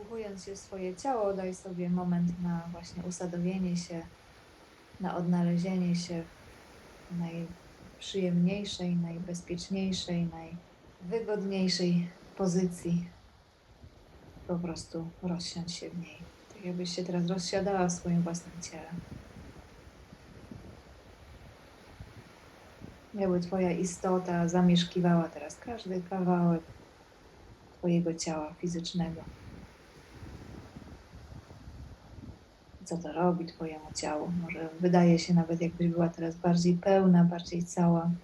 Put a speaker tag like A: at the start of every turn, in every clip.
A: wsłuchując się w swoje ciało, daj sobie moment na właśnie usadowienie się, na odnalezienie się w najprzyjemniejszej, najbezpieczniejszej, najwygodniejszej pozycji. Po prostu rozsiądź się w niej. Tak jakbyś się teraz rozsiadała w swoim własnym ciele. Jakby Twoja istota zamieszkiwała teraz każdy kawałek Twojego ciała fizycznego. Co to robi Twojemu ciału? Może wydaje się nawet, jakbyś była teraz bardziej pełna, bardziej cała,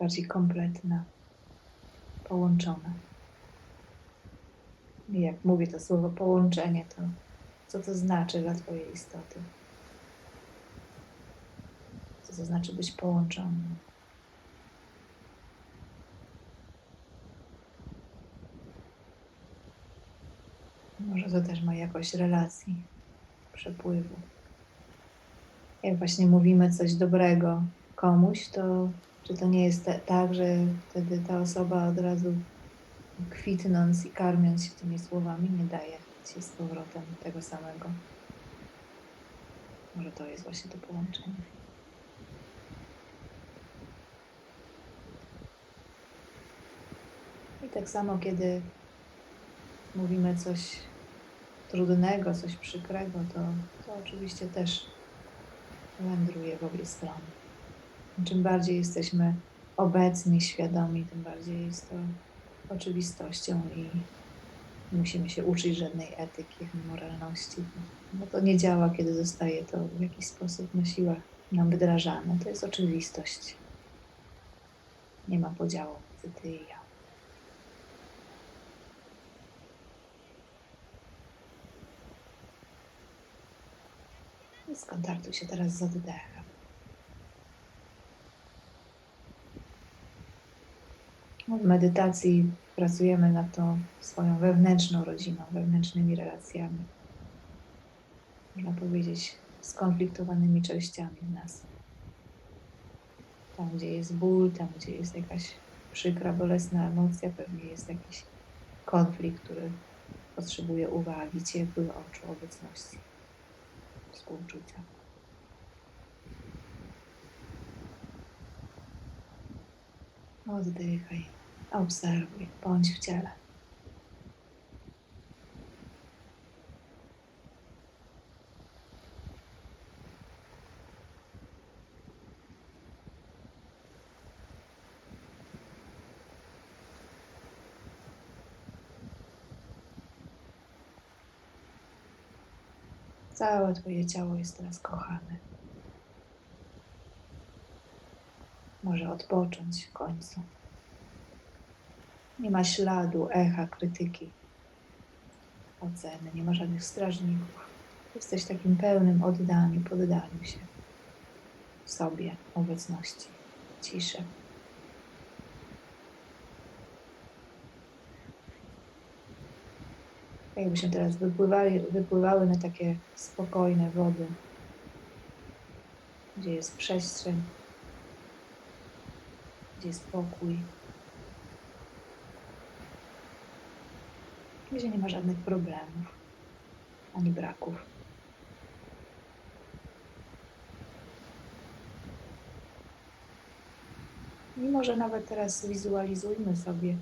A: bardziej kompletna, połączona. I jak mówię to słowo połączenie, to co to znaczy dla Twojej istoty? Co to znaczy być połączonym? Może to też ma jakość relacji, przepływu. Jak właśnie mówimy coś dobrego komuś, to czy to nie jest te, tak, że wtedy ta osoba od razu kwitnąc i karmiąc się tymi słowami nie daje ci z powrotem tego samego? Może to jest właśnie to połączenie. I tak samo, kiedy mówimy coś trudnego, coś przykrego, to, to oczywiście też wędruje w obie strony. Czym bardziej jesteśmy obecni, świadomi, tym bardziej jest to oczywistością i musimy się uczyć żadnej etyki ani moralności. No to nie działa, kiedy zostaje to w jakiś sposób na siłach nam wdrażane. To jest oczywistość. Nie ma podziału między ty i ja. I skontaktuj się teraz z oddechem. W medytacji pracujemy nad tą swoją wewnętrzną rodziną, wewnętrznymi relacjami. Można powiedzieć, skonfliktowanymi częściami w nas. Tam, gdzie jest ból, tam, gdzie jest jakaś przykra, bolesna emocja, pewnie jest jakiś konflikt, który potrzebuje uwagi, ciepłych oczu, obecności współczucia. Oddychaj, obserwuj, bądź w ciele. Całe Twoje ciało jest teraz kochane. Może odpocząć w końcu. Nie ma śladu, echa, krytyki, oceny, nie ma żadnych strażników. Jesteś takim pełnym oddaniu, poddaniu się sobie, obecności, ciszy. Jakbyśmy teraz wypływali, wypływały na takie spokojne wody, gdzie jest przestrzeń, gdzie jest pokój, gdzie nie ma żadnych problemów ani braków. I może nawet teraz wizualizujmy sobie,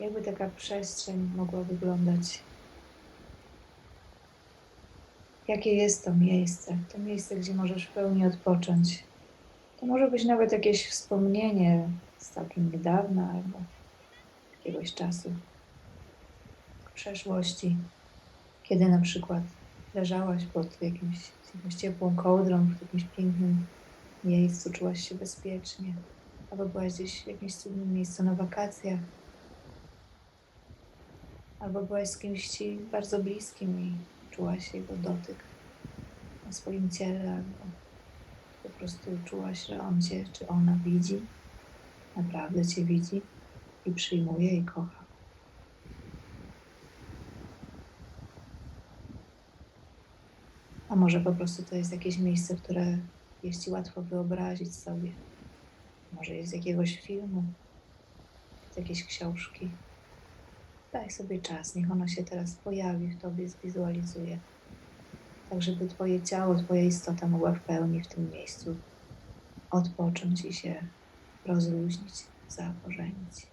A: jakby taka przestrzeń mogła wyglądać jakie jest to miejsce, to miejsce, gdzie możesz w pełni odpocząć. To może być nawet jakieś wspomnienie z całkiem niedawna albo jakiegoś czasu. W przeszłości, kiedy na przykład leżałaś pod jakimś, jakąś ciepłą kołdrą w jakimś pięknym miejscu, czułaś się bezpiecznie, albo byłaś gdzieś w jakimś cudnym miejscu na wakacjach, albo byłaś z kimś ci bardzo bliskim i czułaś jego dotyk na swoim ciele, albo po prostu czułaś, że on cię, czy ona widzi, naprawdę cię widzi i przyjmuje i kocha. A może po prostu to jest jakieś miejsce, które jest ci łatwo wyobrazić sobie. Może jest z jakiegoś filmu, z jakiejś książki. Daj sobie czas, niech ono się teraz pojawi w Tobie, zwizualizuje. Tak, żeby Twoje ciało, Twoja istota mogła w pełni w tym miejscu odpocząć i się rozluźnić, zakorzenić.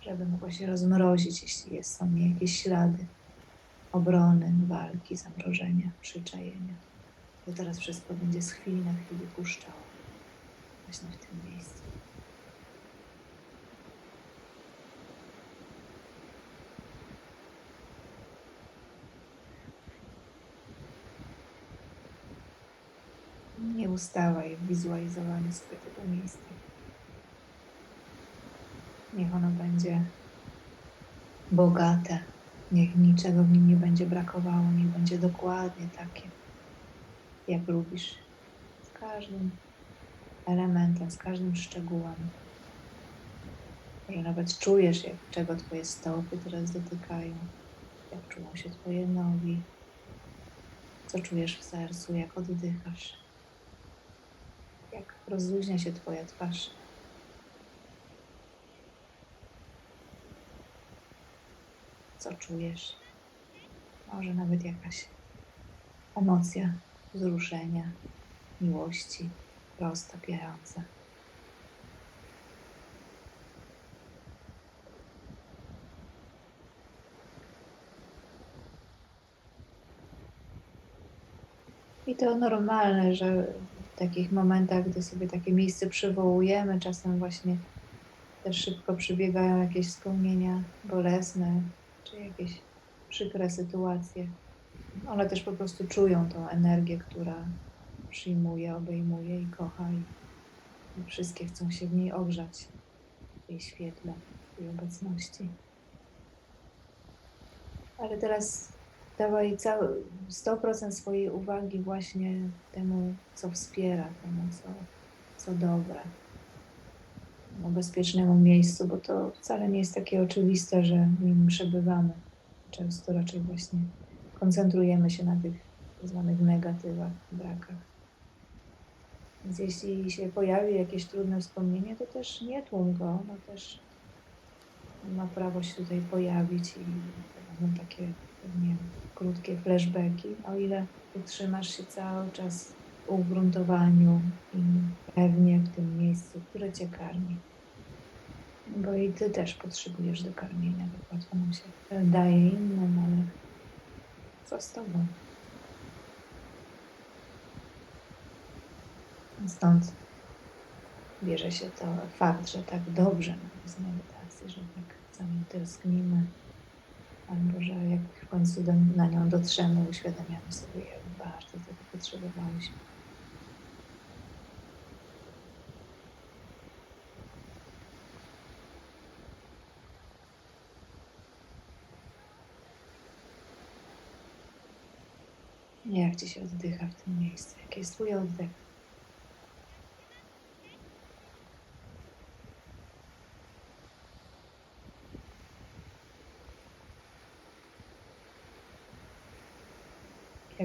A: Żeby mogła się rozmrozić, jeśli jest, są jakieś ślady obrony, walki, zamrożenia, przyczajenia. To teraz wszystko będzie z chwili na chwilę puszczało właśnie w tym miejscu. Nie ustawaj w wizualizowaniu sobie tego miejsca. Niech ono będzie bogate. Niech niczego w nim nie będzie brakowało. Niech będzie dokładnie takie, jak lubisz. Z każdym elementem, z każdym szczegółem. Że nawet czujesz, jak, czego Twoje stopy teraz dotykają, jak czują się Twoje nogi, co czujesz w sercu, jak oddychasz, rozluźnia się Twoja twarz. Co czujesz? Może nawet jakaś emocja wzruszenia, miłości, roztapiająca. I to normalne, że takich momentach, gdy sobie takie miejsce przywołujemy, czasem właśnie też szybko przybiegają jakieś wspomnienia bolesne, czy jakieś przykre sytuacje. One też po prostu czują tą energię, która przyjmuje, obejmuje i kocha i, i wszystkie chcą się w niej ogrzać, w jej świetle, w jej obecności. Ale teraz dawaj cały, 100% swojej uwagi właśnie temu, co wspiera, temu, co, co dobre, temu bezpiecznemu miejscu, bo to wcale nie jest takie oczywiste, że w nim przebywamy. Często raczej właśnie koncentrujemy się na tych tak zwanych negatywach, brakach. Więc jeśli się pojawi jakieś trudne wspomnienie, to też nie tłum go, no też ma prawo się tutaj pojawić i będą takie nie wiem, krótkie flashbacki, o ile utrzymasz się cały czas w ugruntowaniu i pewnie w tym miejscu, które cię karmi. Bo i ty też potrzebujesz dokarmienia, tak łatwo nam się daje innym, ale co z tobą? Stąd bierze się to fakt, że tak dobrze nam z medytacji, że tak nią tęsknimy, albo że jak w końcu do, na nią dotrzemy, uświadamiamy sobie, jak bardzo tego potrzebowałyśmy. Jak ci się oddycha w tym miejscu? Jaki jest twój oddech?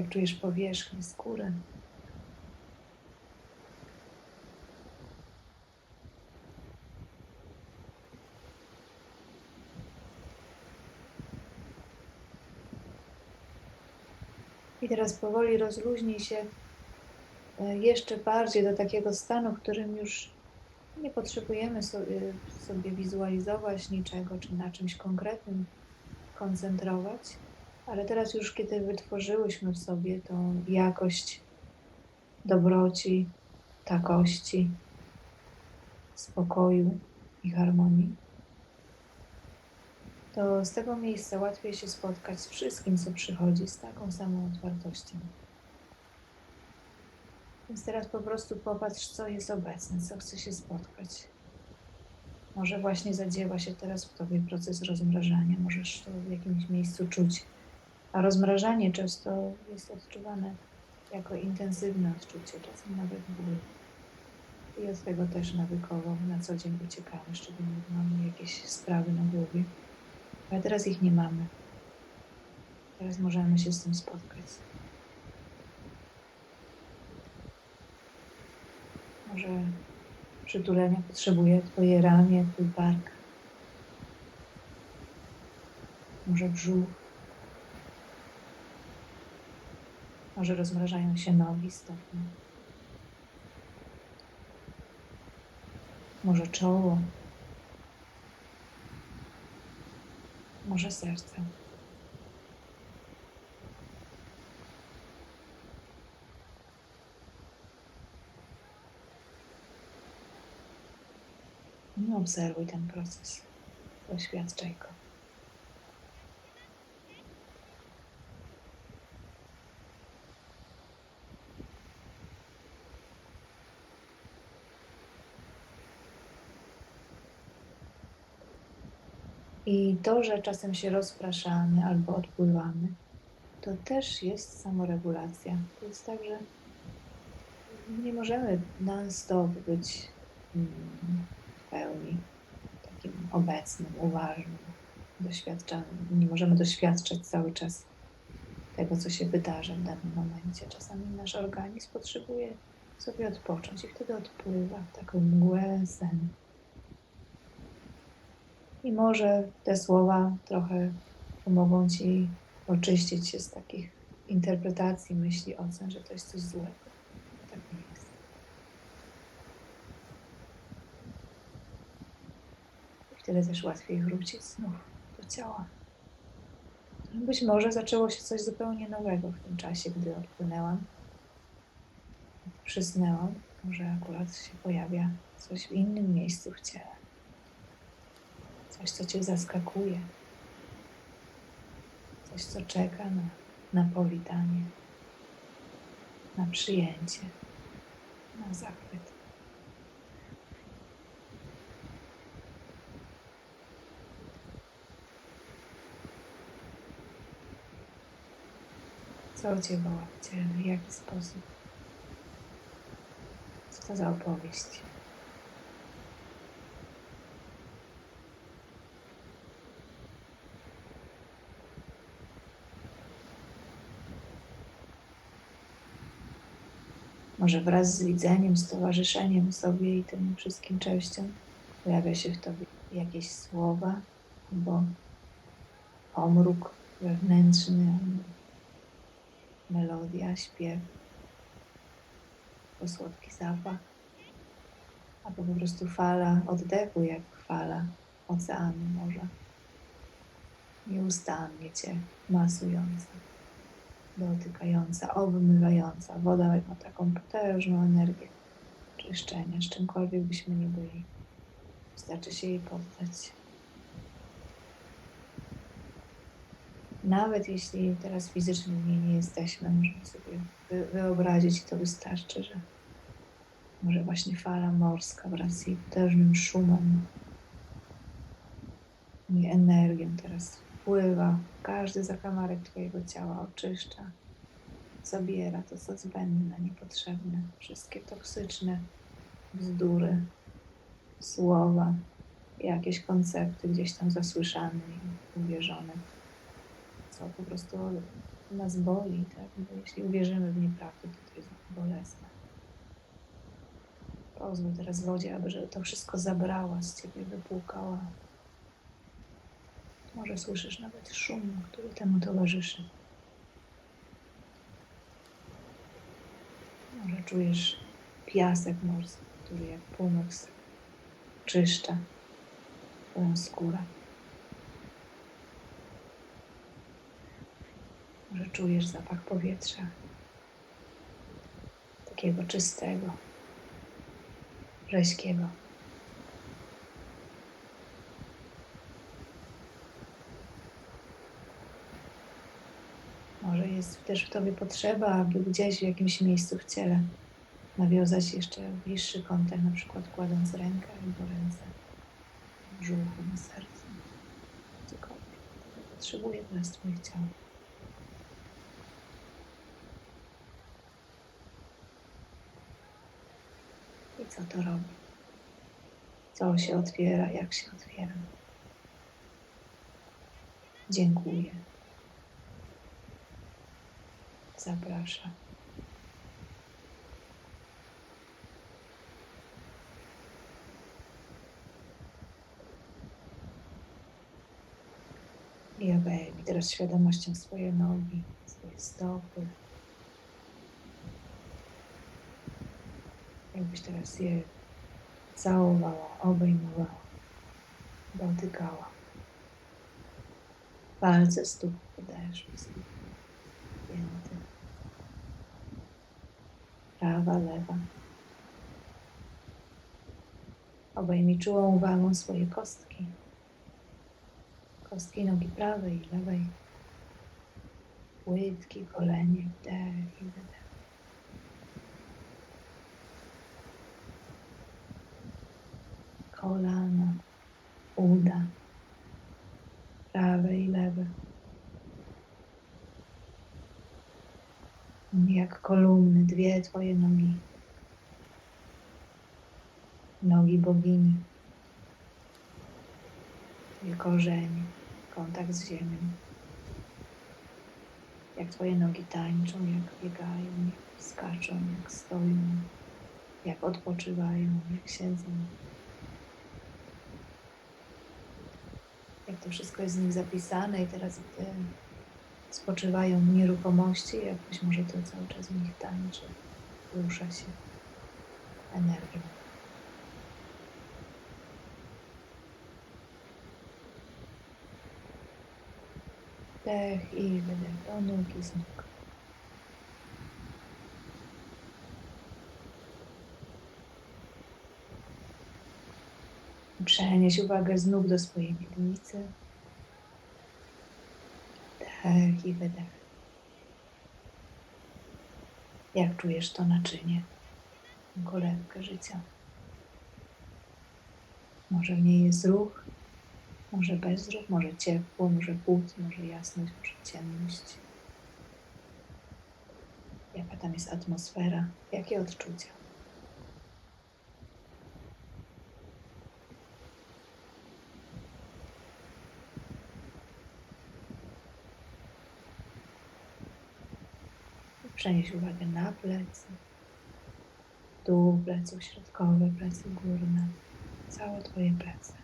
A: Jak czujesz powierzchnię skóry? I teraz powoli rozluźnij się e, jeszcze bardziej do takiego stanu, w którym już nie potrzebujemy sobie, sobie wizualizować niczego, czy na czymś konkretnym koncentrować, ale teraz już, kiedy wytworzyłyśmy w sobie tą jakość dobroci, takości, spokoju i harmonii, to z tego miejsca łatwiej się spotkać z wszystkim, co przychodzi, z taką samą otwartością. Więc teraz po prostu popatrz, co jest obecne, co chce się spotkać. Może właśnie zadziewa się teraz w Tobie proces rozmrażania, możesz to w jakimś miejscu czuć. A rozmrażanie często jest odczuwane jako intensywne odczucie, czasem nawet ból. I od tego też nawykowo na co dzień uciekamy, szczególnie gdy mamy jakieś sprawy na głowie. Ale teraz ich nie mamy. Teraz możemy się z tym spotkać. Może Przytulenia potrzebuje Twoje ramię, Twój bark. Może brzuch. Może rozmrażają się nogi, stopy. Może czoło. Może serce. No, obserwuj ten proces. Doświadczaj go. I to, że czasem się rozpraszamy albo odpływamy, to też jest samoregulacja. To jest tak, że nie możemy non-stop być mm, w pełni takim obecnym, uważnym, doświadczanym. Nie możemy doświadczać cały czas tego, co się wydarza w danym momencie. Czasami nasz organizm potrzebuje sobie odpocząć i wtedy odpływa w taką mgłę, sen. I może te słowa trochę pomogą Ci oczyścić się z takich interpretacji, myśli, ocen, że to jest coś złego. Tak nie jest. I wtedy też łatwiej wrócić znów do ciała. Być może zaczęło się coś zupełnie nowego w tym czasie, gdy odpłynęłam. Przysnęłam. Może akurat się pojawia coś w innym miejscu w ciele. Coś, co Cię zaskakuje. Coś, co czeka na, na powitanie, na przyjęcie, na zachwyt. Co Cię woła w ciele? W jaki sposób? Co to za opowieść? Może wraz z widzeniem, z towarzyszeniem sobie i tym wszystkim częściom pojawia się w Tobie jakieś słowa albo pomruk wewnętrzny, melodia, śpiew, albo słodki zapach, albo po prostu fala oddechu, jak fala oceanu, morza, nieustannie Cię masująca dotykająca, obmywająca. Woda ma taką potężną energię czyszczenia, z czymkolwiek byśmy nie byli. Wystarczy się jej poddać. Nawet jeśli teraz fizycznie nie jesteśmy, możemy sobie wyobrazić, to wystarczy, że może właśnie fala morska wraz z jej potężnym szumem i energią teraz wpływa każdy zakamarek Twojego ciała, oczyszcza, zabiera to, co zbędne, niepotrzebne, wszystkie toksyczne bzdury, słowa, jakieś koncepty gdzieś tam zasłyszane i uwierzone, co po prostu nas boli, tak? Bo jeśli uwierzymy w nieprawdę, to to jest bolesne. Pozwól teraz wodzie, aby to wszystko zabrała z Ciebie, wypłukała, może słyszysz nawet szum, który temu towarzyszy. Może czujesz piasek morski, który jak północ czyszcza twoją skórę. Może czujesz zapach powietrza, takiego czystego, rzeźkiego. Może jest też w Tobie potrzeba, aby gdzieś w jakimś miejscu w ciele nawiązać jeszcze bliższy kontakt, na przykład kładąc rękę albo ręce brzuchu, na sercu. Cokolwiek. Potrzebuje teraz Twoje ciało. I co to robi? Co się otwiera, jak się otwiera? Dziękuję zapraszam. I obejmij teraz świadomością swoje nogi, swoje stopy. Jakbyś teraz je całowała, obejmowała, dotykała. Palce stóp, podajesz mi stóp. Pięty. Prawa, lewa. Obejmij czułą uwagą swoje kostki. Kostki nogi prawej i lewej. Łydki, kolenie, wdech i wydech. Kolana, uda, prawe i lewe. Jak kolumny, dwie Twoje nogi. Nogi bogini. Twoje korzenie, kontakt z ziemią. Jak Twoje nogi tańczą, jak biegają, jak skaczą, jak stoją, jak odpoczywają, jak siedzą. Jak to wszystko jest z nich zapisane i teraz gdy spoczywają nieruchomości, jak być może to cały czas w nich tańczy, rusza się energią. Wdech i wydech do nóg i z nóg. Przenieś uwagę z nóg do swojej miednicy. Wdech i wydech. Jak czujesz to naczynie, kolebkę życia? Może w niej jest ruch, może bezruch, może ciepło, może płód, może jasność, może ciemność. Jaka tam jest atmosfera, jakie odczucia? Przenieś uwagę na plecy, dół pleców, środkowe plecy, górne, całe Twoje plecy.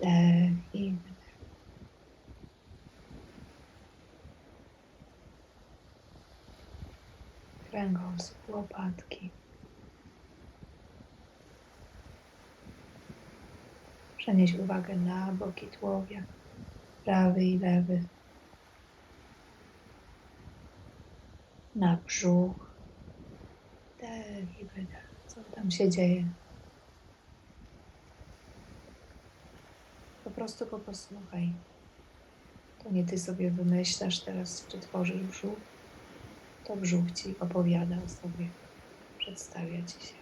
A: Wdech i wydech. Kręgosłup, łopatki. Przenieś uwagę na boki tułowia, prawy i lewy. Na brzuch. Wdech i wydech. Co tam się dzieje? Po prostu go posłuchaj. To nie ty sobie wymyślasz teraz, czy tworzysz brzuch. To brzuch ci opowiada o sobie, przedstawia ci się.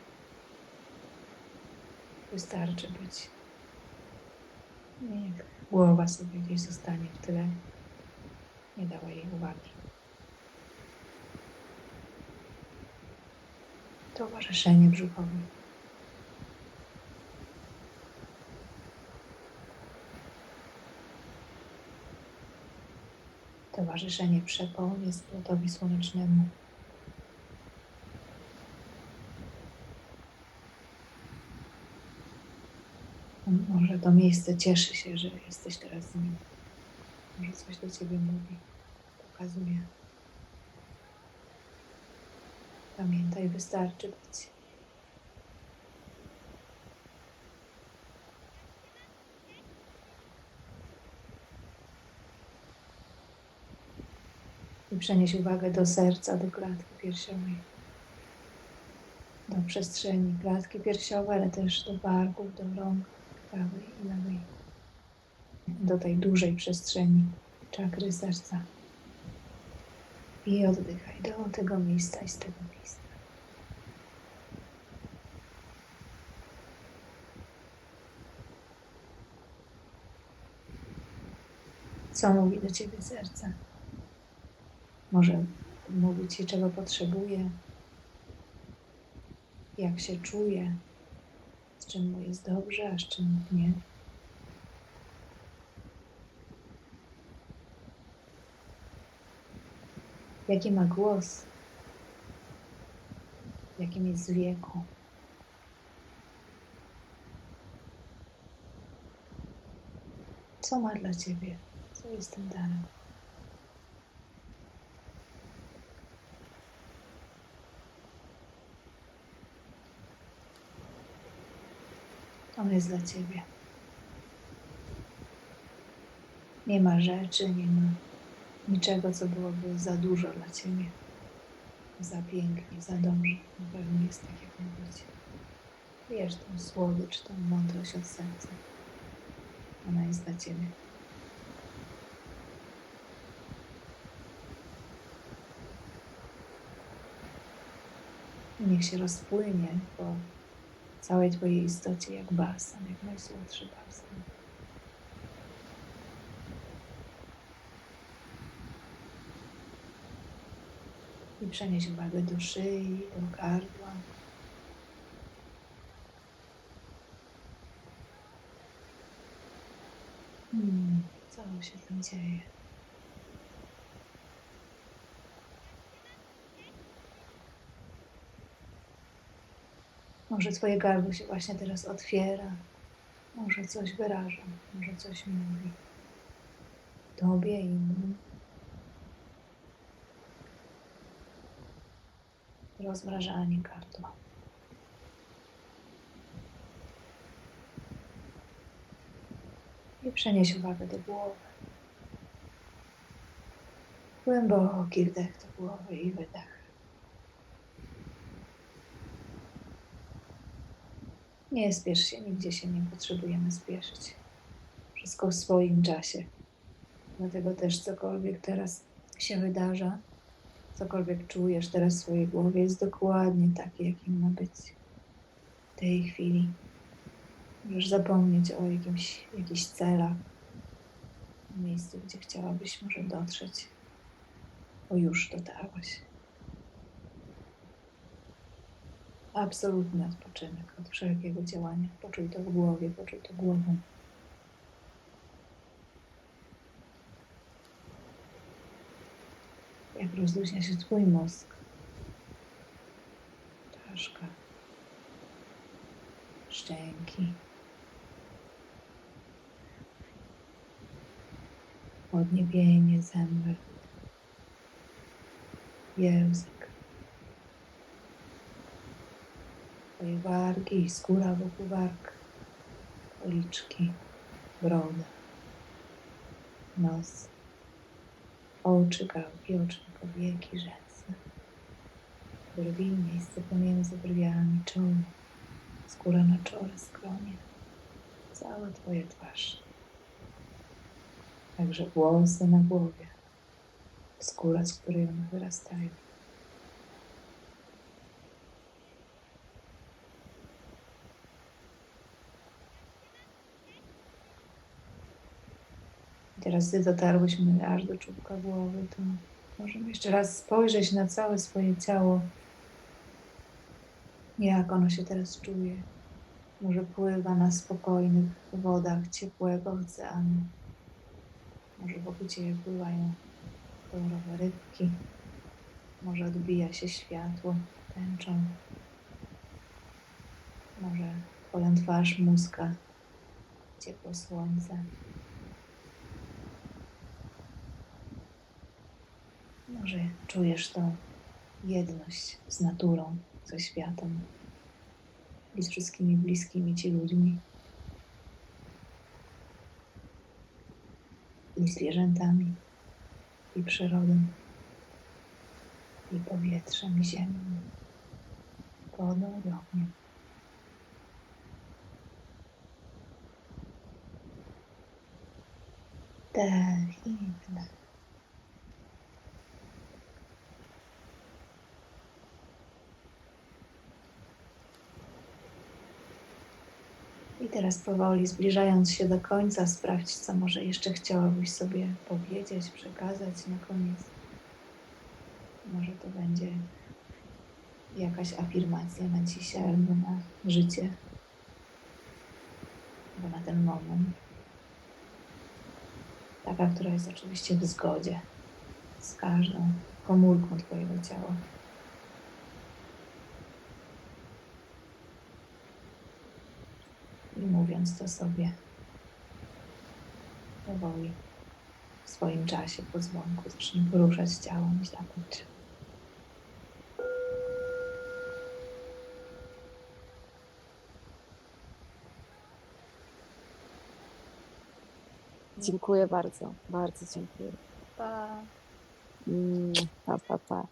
A: Wystarczy być. Niech głowa sobie gdzieś zostanie w tyle. Nie dała jej uwagi. Towarzyszenie brzuchowe. Towarzyszenie przeponie splotowi słonecznemu. Może to miejsce cieszy się, że jesteś teraz z nim. Może coś do ciebie mówi, pokazuje. Pamiętaj, wystarczy być. I przenieś uwagę do serca, do klatki piersiowej. Do przestrzeni klatki piersiowej, ale też do barków, do rąk prawej i lewej. Do tej dużej przestrzeni czakry serca. I oddychaj do tego miejsca i z tego miejsca. Co mówi do ciebie serce? Może mówi ci, czego potrzebuje, jak się czuje, z czym mu jest dobrze, a z czym nie. Jaki ma głos? Jakim jest wieku? Co ma dla ciebie? Co jest tym darem? On jest dla ciebie. Nie ma rzeczy, nie ma niczego, co byłoby za dużo dla ciebie. Za pięknie, za dobrze. Na pewno jest tak, jak ma być. Wiesz tą słodycz, tą mądrość od serca. Ona jest dla ciebie. Niech się rozpłynie po całej Twojej istocie jak balsam, jak najsłodszy balsam. I przenieś uwagę do szyi, do gardła. Hmm, co się tam dzieje? Może Twoje gardło się właśnie teraz otwiera, może coś wyraża, może coś mówi Tobie i innym. Rozmrażanie gardła. I przenieś uwagę do głowy. Głęboki wdech do głowy i wydech. Nie spiesz się, nigdzie się nie potrzebujemy spieszyć. Wszystko w swoim czasie. Dlatego też cokolwiek teraz się wydarza, cokolwiek czujesz teraz w swojej głowie, jest dokładnie takie, jakim ma być w tej chwili. Możesz zapomnieć o jakimś, jakichś celach, miejscu, gdzie chciałabyś może dotrzeć, bo już dotarłaś. Absolutny odpoczynek od wszelkiego działania. Poczuj to w głowie, poczuj to głową. Jak rozluźnia się Twój mózg. Czaszka. Szczęki. Podniebienie, zęby. Język. Twoje wargi i skóra wokół warg. Policzki. Broda. Nos oczy, gałki, oczne powieki, rzęsy, brwi, miejsce pomiędzy brwiami, czoło, skóra na czole, skronie, cała Twoja twarz. Także włosy na głowie, skóra, z której one wyrastają. Teraz gdy dotarłyśmy aż do czubka głowy, to możemy jeszcze raz spojrzeć na całe swoje ciało. Jak ono się teraz czuje. Może pływa na spokojnych wodach ciepłego oceanu. Może wokół Ciebie pływają kolorowe rybki. Może odbija się światło tęczą. Może Twoją twarz muska ciepło słońca. Może czujesz tą jedność z naturą, ze światem i z wszystkimi bliskimi ci ludźmi i zwierzętami i przyrodą i powietrzem, i ziemią, wodą i ogniem. Dech i teraz powoli zbliżając się do końca, sprawdź, co może jeszcze chciałabyś sobie powiedzieć, przekazać na koniec. Może to będzie jakaś afirmacja na dzisiaj albo na życie, albo na ten moment. Taka, która jest oczywiście w zgodzie z każdą komórką Twojego ciała. I mówiąc to sobie. powoli w swoim czasie po dzwonku zacznij poruszać ciałem i zakończy.
B: Dziękuję bardzo, bardzo dziękuję.
C: Pa.
B: Mm, Pa, pa, pa.